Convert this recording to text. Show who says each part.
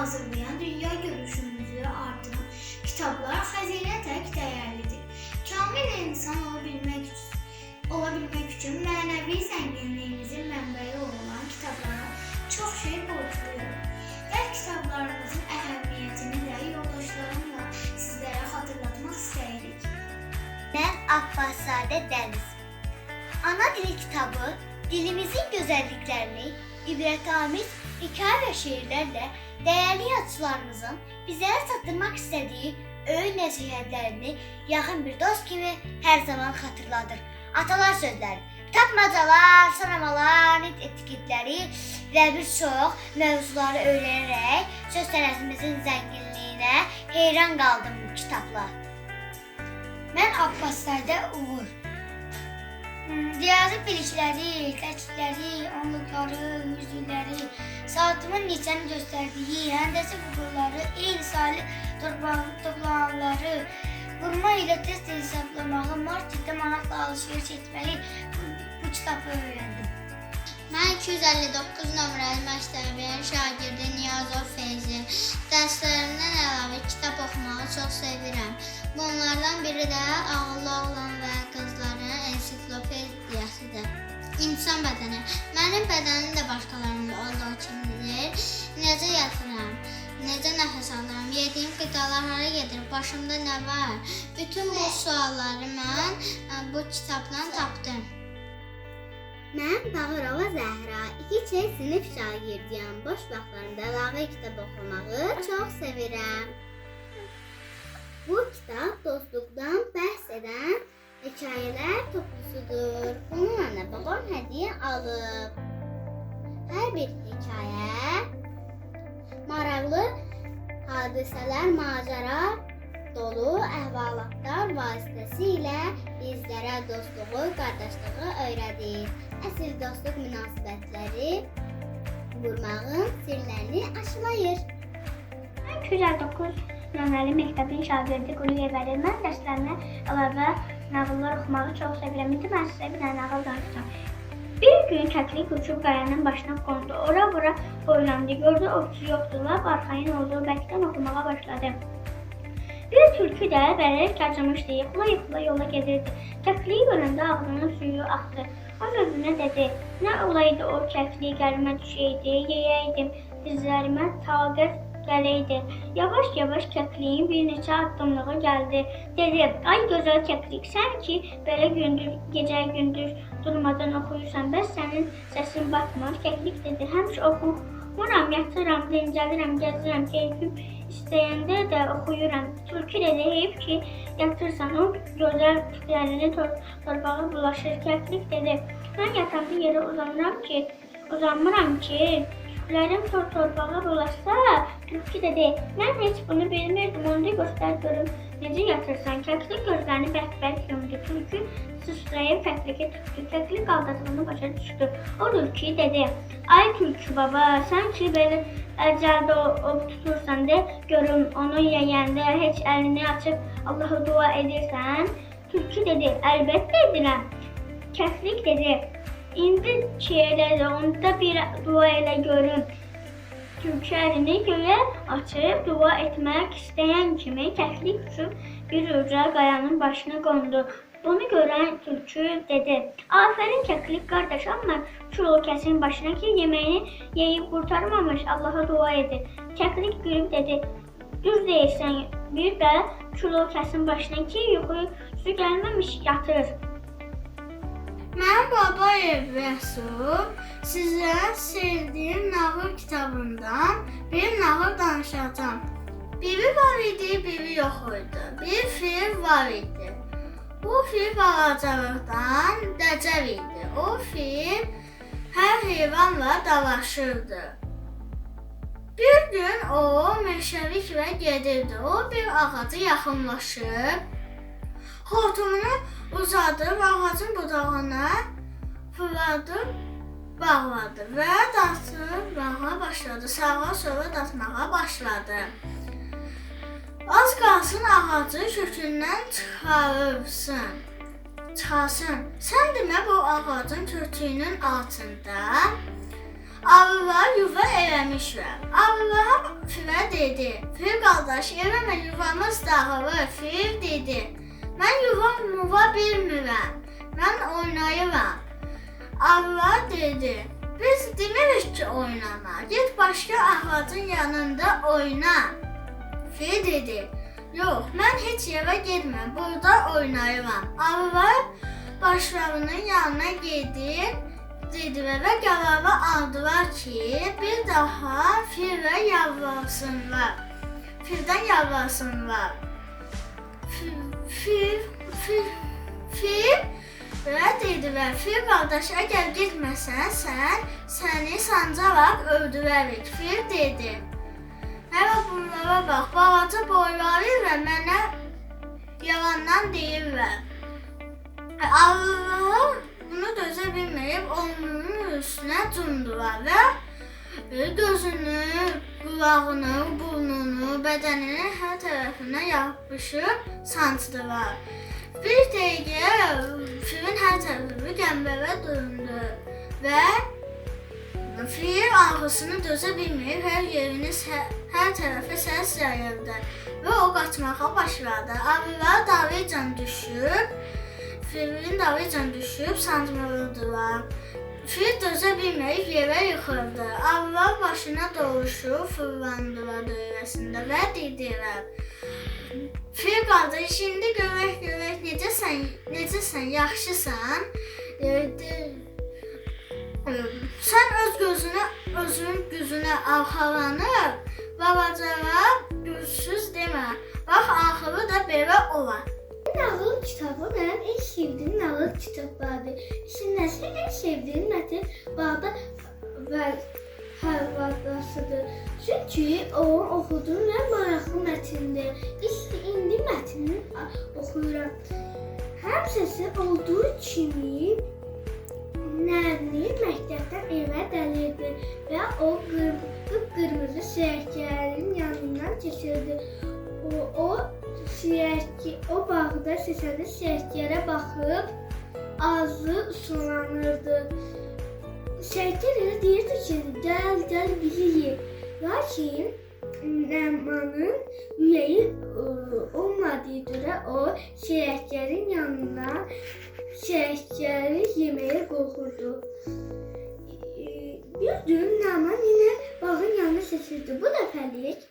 Speaker 1: hazırlayan, dünya görüşümüzü artıran kitaplar xəzinə tək dəyərlidir. Kamil insan olabilmək olabilmək üçün mənəvi zənginliyimizin mənbəyi olan kitablara çox şey borcluyuq. Və kitablarımızın əhəmiyyətini də yoldaşlarımla sizlərə xatırlatmaq istəyirik.
Speaker 2: Ben Abbasade Deniz. Ana dili kitabı dilimizin güzelliklerini, ibretamiz hekaye ve şiirlerle değerli yazıcılarımızın bizlere satırmak istediği öğün nəsihətlərini yaxın bir dost kimi hər zaman xatırladır. Atalar sözləri, tapmacalar, sınamalar, nit etiketləri və bir çox mövzuları öyrənərək söz tərəfimizin zənginliyinə heyran qaldım bu kitabla. Mən Abbas Sadə Uğur. Riyazi bilikləri, təkidləri, onluqları, yüzlükləri, saatımın neçəni göstərdiyi, həndəsi vurguları, eyni saylı torba- toplananları, vurma ilə test hesablamağı, marketdə manatla alışveriş etməyi bu, kitabı öyrəndim.
Speaker 3: Mən 259 nömrəli məktəbin şagirdi Niyazov Feyzi. Dərslərimdən əlavə kitab oxumağı çox sevirəm. Bunlardan biri də Ağıllı oğlan və İnsan bədəni. Mənim bədənim də başqalarında olduğu kimidir. Necə yatıram? Necə nəfəs alıram? Yediyim qidalar hara gedir? Başımda nə var? Bütün bu sualları mən ə, bu kitabdan tapdım.
Speaker 2: Mən Bağırova Zəhra, 2 çay sinif şagirdiyəm. Boş vaxtlarımda əlavə kitab oxumağı çox sevirəm. Bu kitab dostluqdan bəhs edən hekayələr toplusudur. Bunu mənə babam hədiyyə alıb. Hər bir hekayə maraqlı hadisələr, macəra dolu əhvalatlar vasitəsilə bizlərə dostluğu, qardaşlığı öyrədir. Əsl dostluq münasibətləri qurmağın sirlərini aşılayır.
Speaker 4: Mən 209 nömrəli məktəbin şagirdi Quliyə verir. Mən dərslərimə əlavə nağıllar oxumağı çox sevirəm. İndi mən sizə bir dənə nağıl danışacağım. Bir gün kəklik uçub qayanın başına qondu. Ora bura boylandı. Gördü ovçu yoxdur. Lap arxayın olduğu bəkdən oxumağa başladı. Bir tülkü də bərək qaçmışdı. Yıxıla yıxıla yola gedirdi. Kəkliyi görəndə ağzının suyu axdı. O özünə dedi, nə olaydı o kəklik gəlmə düşəydi, yeyəydim, dizlərimə taqət gələydi. Yavaş-yavaş kəkliyin bir neçə addımlığı gəldi. Dedi, ay gözəl kəklik, sən ki belə gündüz, gecə gündüz durmadan oxuyursan, bəs sənin səsin batmır. Kəklik dedi, həmişə oxumuram, yatıram, dincəlirəm, gəzirəm, keyfim istəyəndə də oxuyuram. Tülkü dedi, heyf ki, yatırsan, o gözəl tüklərini tor torbağa bulaşır. Kəklik dedi, mən yatanda yerə uzanıram ki, uzanmıram ki, tüklərim tor torbağa bulaşsa, tülkü dedi, mən heç bunu bilmirdim, onu da göstər görüm. Necə yatırsan? Kəklik gözlərini bərk-bərk yumdu. Tülkü sıçrayıb kəklikə tutdu. Kəklik aldatıldığını başa düşdü. O tülkü dedi, ay tülkü baba, sən ki belə əcəldə ov tutursan de, görüm onu yeyəndə heç əlini açıb Allaha dua edirsən. Tülkü dedi, əlbəttə edirəm. Kəklik dedi, indi ki elədi, onda bir dua elə görüm. Tülkü əlini göyə açıb dua etmək istəyən kimi kəklik uçub bir uca qayanın başına qondu. Bunu görən tülkü dedi: "Afərin kəklik qardaş, amma çulo kəsin başına ki, yeməyini yeyib qurtarmamış Allaha dua edir." Kəklik gülüb dedi: "Düz deyirsən. Bir də çulo kəsin başına ki, yuxusu gəlməmiş yatır."
Speaker 1: Mən Babayev Rəsul sizə sevdiyim nağıl kitabından bir nağıl danışacağam. Biri var idi, biri yox idi. Bir fil var idi. Bu fil balacalıqdan dəcəl idi. O fil hər heyvanla dalaşırdı. Bir gün o meşəliklə gedirdi. O bir ağaca yaxınlaşıb Hortumunu uzadıb ağacın budağına fırladıb bağladı və dartmağa başladı. Sağa sola dartmağa başladı. Az qalsın ağacı kökündən çıxarırsın. Çıxarsın. Sən demə bu ağacın kökünün altında Arılar yuva eləmişlər. Arılar filə dedi. Fil qardaş, eləmə yuvamız dağılır. Fil dedi. Mən yuva muva bilmirəm. Mən oynayıram. Arılar dedi. Biz demirik ki oynama. Get başqa ağacın yanında oyna. Fil dedi. Yox, mən heç yerə getmirəm. Burada oynayıram. Arılar başlarının yanına gedib dedilər və qərarı aldılar ki, bir daha fillə yalvarsınlar. Fildən yalvarsınlar. Fil, fil, fil, fil və dedilər, fil qardaş, əgər getməsən, sən səni sancaraq öldürərik. Fil dedi. Hələ bunlara bax, balaca boyları və mənə yalandan deyirlər. Allah bunu dözə bilməyib onun üstünə cumdular və e, gözünü, qulağını, burnunu, bədənini hər tərəfinə yapışıb sancdılar. Bir dəqiqə filin hər tərəfi qəmbərə döndü və fil ağrısını dözə bilməyib hər yerini hər, hər tərəfə səs yayıldı və o qaçmağa başladı. Arılar davaycan düşüb Filin dalıcan düşüb sancmalıdılar. Fil dözə bilməyib yerə yıxıldı. Arılar başına doluşub fırlandılar dövrəsində və dedilər. Fil qardaş, indi görək görək necəsən, necəsən, yaxşısan? De, e, sən öz gözünə, özünün gücünə arxalanıb, balacalara gücsüz demə. Bax, axırı da belə olar.
Speaker 5: Nağıl kitabı mənim en sevdiyim nağıl kitablardır. İçindəsi en sevdiyim mətin Bağda və Hərvadasıdır. Çünki o oxudum və maraqlı mətindir. İşte indi mətnini oxuyuram. Həm səsi olduğu kimi Nərni məktəbdən evə gəlirdi və o qır- qıpqırmızı siyəklərin yanından keçirdi. O, siyəki, o bağda seçəndə siyəklərə baxıb ağzı sulanırdı. Siyəklər elə deyirdi ki, gəl, gəl bizi ye. Lakin Nəmanın ürəyi ə, olmadığı görə o siyəklərin yanına siyəkləri yeməyə qorxurdu. Bir gün Nəman yenə bağın yanına seçildi. Bu dəfəlik